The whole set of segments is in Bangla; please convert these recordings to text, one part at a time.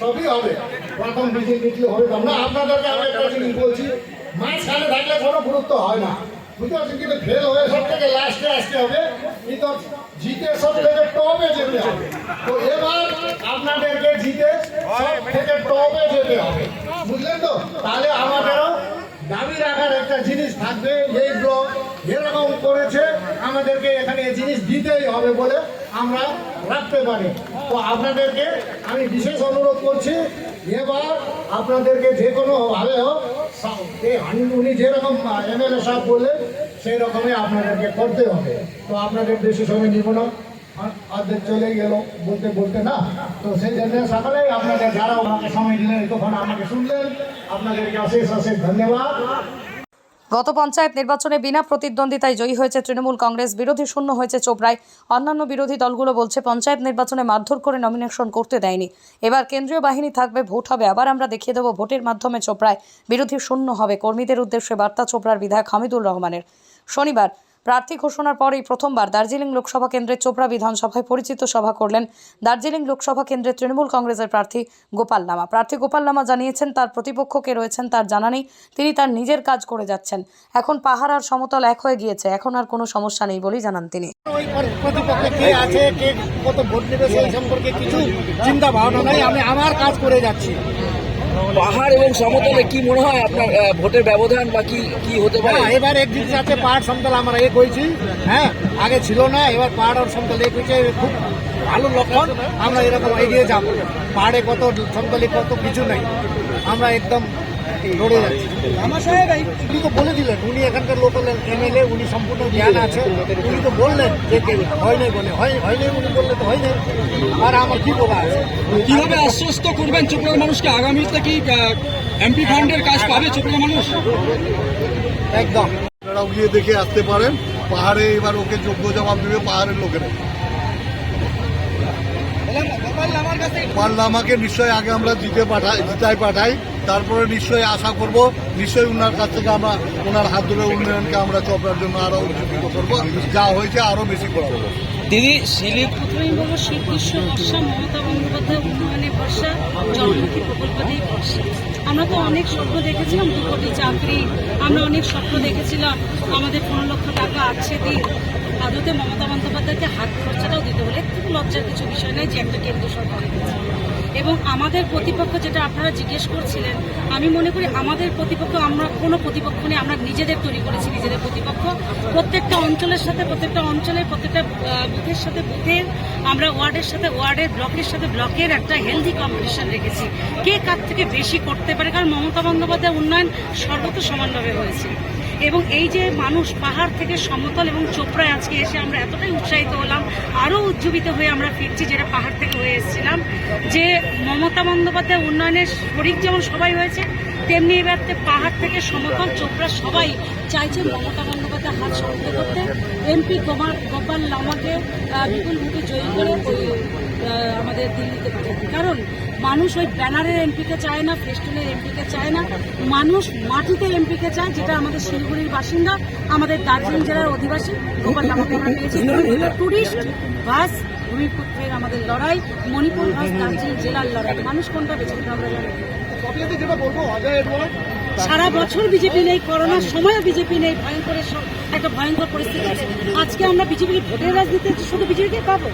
সবই হবে। প্রথম মিটিং হবে না, আপনাদেরকে আমি একটা জিনিস বলছি মাঝখানে থাকলে কোনো গুরুত্ব হয় না। বুঝতে পারছেন? কিন্তু ফেল হয়ে সব থেকে লাস্টে আসতে হবে, কিন্তু জিতে সব থেকে টপে যেতে হবে। তো এবার আপনাদেরকে জিতে সব থেকে টপে যেতে হবে। বুঝলেন তো? তাহলে আমাদেরও দাবি রাখার একটা জিনিস থাকবে, এই ব্লক এরকম করেছে, আমাদেরকে এখানে জিনিস দিতেই হবে বলে আমরা রাখতে পারি। তো আপনাদেরকে আমি বিশেষ অনুরোধ করছি, এবার আপনাদেরকে যে কোনো ভাবে হোক উনি যেরকম এমএলএ সাহেব বললেন সেই রকমই আপনাদেরকে করতে হবে। তো আপনাদের বেশি সময় নিব না। অর্ধেক চলে গেল, বলতে বলতে না। তো সেই জন্য সকালেই আপনাদের যারা আমাকে সময় দিলেন তখন আমাকে শুনলেন। আপনাদেরকে অশেষ অশেষ ধন্যবাদ। গত পঞ্চায়েত নির্বাচনে বিনা প্রতিদ্বন্দ্বিতায় জয়ী হয়েছে তৃণমূল কংগ্রেস, বিরোধী শূন্য হয়েছে চোপড়ায়। অন্যান্য বিরোধী দলগুলো বলছে পঞ্চায়েত নির্বাচনে মারধর করে নমিনেশন করতে দেয়নি। এবার কেন্দ্রীয় বাহিনী থাকবে, ভোট হবে। আবার আমরা দেখিয়ে দেবো ভোটের মাধ্যমে চোপড়ায় বিরোধী শূন্য হবে। কর্মীদের উদ্দেশ্যে বার্তা চোপড়ার বিধায়ক হামিদুর রহমানের। শনিবার প্রার্থী ঘোষণার পরেই প্রথমবার দার্জিলিং লোকসভা কেন্দ্রের চোপড়া বিধানসভায় পরিচিত সভা করলেন দার্জিলিং লোকসভা কেন্দ্রের তৃণমূল কংগ্রেসের প্রার্থী গোপাল লামা। প্রার্থী গোপাল লামা জানিয়েছেন, তার প্রতিপক্ষ কে রয়েছেন, তার জানা নেই, তিনি তার নিজের কাজ করে যাচ্ছেন। এখন পাহাড় আর সমতল এক হয়ে গিয়েছে, এখন আর কোনো সমস্যা নেই বলেই জানান তিনি। কত ভোট নেবে সেই সম্পর্কে কিছু চিন্তা ভাবনা নাই, আমি আমার কাজ করে যাচ্ছি। পাহাড় এবং সমতলে কি মনে হয় আপনার ভোটের ব্যবধান বা কি কি হতে পারে? হ্যাঁ এবার এক জিনিস আছে পাহাড় সমতল, আমরা এক হয়েছি হ্যাঁ আগে ছিল না, এবার পাহাড় আর সমতল এক হয়েছে খুব ভালো লক্ষণ। আমরা এরকম এগিয়ে যাব। পাহাড়ে কত, সমতলে কত কিছু নাই। আমরা একদম লড়ে যাচ্ছি। আমার সাহেব উনি তো বলে দিলেন উনি এখানকার লোকাল এমএলএ উনি সম্পূর্ণ জ্ঞান আছে। উনি তো বললেন যে কে হয় নাই বলে হয় হয় নাই উনি বললে তো হয় নাই। আর আমার কি বলা আছে? কীভাবে আশ্বস্ত করবেন চোপড়ার মানুষকে? আগামীতে কি এমপি ফান্ডের কাজ পাবে চোপড়ার মানুষ? একদম। আপনারাও গিয়ে দেখে আসতে পারেন। পাহাড়ে এবার ওকে যোগ্য জবাব দেবে পাহাড়ের লোকেরা। পারলে আমাকে নিশ্চয়ই আগে আমরা জিতে পাঠাই জিতাই পাঠাই। তারপরে নিশ্চয়ই আশা করব নিশ্চয়ই ওনার কাছ থেকে আমরা ওনার হাত ধরে উন্নয়নকে আমরা চপড়ার জন্য আরও উজ্জীবিত করব। যা হয়েছে আরও বেশি করাবো দিদি শিলিপ প্রথমেই বলব শীত গ্রীষ্ম বর্ষা মমতা বন্দ্যোপাধ্যায় উন্নয়নে ভরসা জলমুখী প্রকল্প দিয়ে ভরসা। আমরা তো অনেক স্বপ্ন দেখেছিলাম দু কোটি চাকরি আমরা অনেক স্বপ্ন দেখেছিলাম আমাদের পনেরো লক্ষ টাকা আছে দিন। আদতে মমতা বন্দ্যোপাধ্যায়কে হাত খরচাটাও দিতে হলে একটু লজ্জার কিছু বিষয় নয় যে একটা কেন্দ্র সরকার এবং আমাদের প্রতিপক্ষ যেটা আপনারা জিজ্ঞেস করছিলেন, আমি মনে করি আমাদের প্রতিপক্ষ, আমরা কোনো প্রতিপক্ষ নেই, আমরা নিজেদের তৈরি করেছি নিজেদের প্রতিপক্ষ। প্রত্যেকটা অঞ্চলের সাথে, প্রত্যেকটা অঞ্চলের, প্রত্যেকটা বুথের সাথে বুথের, আমরা ওয়ার্ডের সাথে ওয়ার্ডের, ব্লকের সাথে ব্লকের একটা হেলদি কম্পিটিশন রেখেছি। কে কার থেকে বেশি করতে পারে? কারণ মমতা বন্দ্যোপাধ্যায় উন্নয়ন সর্বত্র সমানভাবে হয়েছে। এবং এই যে মানুষ পাহাড় থেকে সমতল এবং চোপড়ায় আজকে এসে আমরা এতটাই উৎসাহিত হলাম আরও উজ্জীবিত হয়ে আমরা ফিরছি যেটা পাহাড় থেকে হয়ে এসেছিলাম। যে মমতা বন্দ্যোপাধ্যায় উন্নয়নের শরিক যেমন সবাই হয়েছে, তেমনি এবার পাহাড় থেকে সমতল চোপড়া সবাই চাইছে মমতা বন্দ্যোপাধ্যায় হাত শক্ত করতে। এমপি গোপাল গোপাল লামাকে বিপুল ভোটে জয়ী করে দিল্লিতে পাঠাবে কারণ মানুষ ওই ব্যানারের এমপিকে চায় না, ফেস্টুনের এমপিকে চায় না। মানুষ মাটিতে এমপিকে চায়, যেটা আমাদের শিলিগুড়ির বাসিন্দা, আমাদের দার্জিলিং জেলার অধিবাসী, গোপাল পেয়েছি। টুরিস্ট, বাস ভূমিপুত্রের আমাদের লড়াই, মণিপুর বাস, দার্জিলিং জেলার লড়াই। মানুষ কোনটা বেছে আমরা জানি যেটা বলব সারা বছর বিজেপি নেই, করোনার সময়ও বিজেপি নেই ভয়ঙ্কর একটা ভয়ঙ্কর পরিস্থিতি আছে। আজকে আমরা বিজেপির ভোটের রাজনীতি শুধু বিজেপিকে পাবো?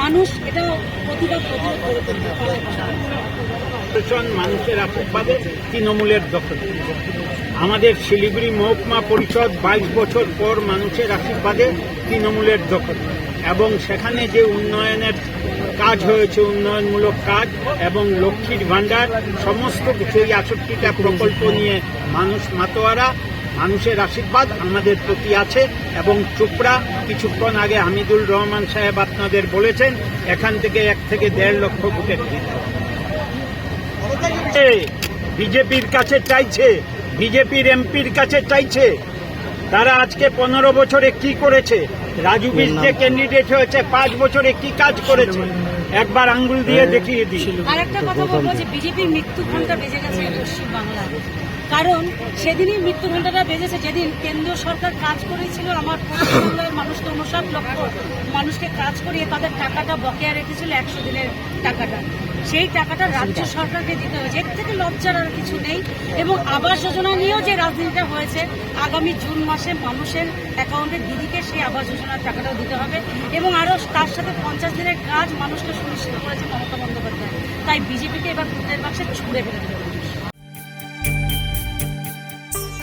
মানুষ এটা প্রতিবাদ মানুষের আশীর্বাদে তৃণমূলের দখল। আমাদের শিলিগুড়ি মহকুমা পরিষদ বাইশ বছর পর মানুষের আশীর্বাদে তৃণমূলের দখল। এবং সেখানে যে উন্নয়নের কাজ হয়েছে, উন্নয়নমূলক কাজ এবং লক্ষ্মীর ভাণ্ডার, সমস্ত কিছু এই আষট্টিটা প্রকল্প নিয়ে মানুষ মাতোয়ারা, মানুষের আশীর্বাদ আমাদের প্রতি আছে এবং চোপড়া, কিছুক্ষণ আগে হামিদুল রহমান সাহেব আপনাদের বলেছেন, এখান থেকে এক থেকে দেড় লক্ষ ভোটের বিজেপির কাছে চাইছে, বিজেপির এমপির কাছে চাইছে তারা আজকে পনেরো বছরে কি করেছে? রাজু বিশ যে ক্যান্ডিডেট হয়েছে পাঁচ বছরে কি কাজ করেছে? একবার আঙ্গুল দিয়ে দেখিয়ে দিই। আরেকটা কথা বলব যে বিজেপির মৃত্যু ঘণ্টা বেজে গেছে পশ্চিম বাংলায় কারণ সেদিনই মৃত্যু ঘন্টাটা বেজেছে। যেদিন কেন্দ্র সরকার কাজ করেছিল আমার পশ্চিমবাংলার মানুষকে উনষাট লক্ষ মানুষকে কাজ করিয়ে তাদের টাকাটা বকেয়া রেখেছিল একশো দিনের টাকাটা। সেই টাকাটা রাজ্য সরকারকে দিতে হয়েছে এর থেকে লজ্জার আর কিছু নেই। এবং আবাস যোজনা নিয়েও যে রাজনীতিটা হয়েছে আগামী জুন মাসে মানুষের অ্যাকাউন্টে দিদিকে সেই আবাস যোজনার টাকাটাও দিতে হবে। এবং আরও তার সাথে পঞ্চাশ দিনের কাজ মানুষকে সুনিশ্চিত করেছে মমতা বন্দ্যোপাধ্যায়। তাই বিজেপিকে এবার ভোটের বাক্সে ছুড়ে ফেলে দেবে মানুষ।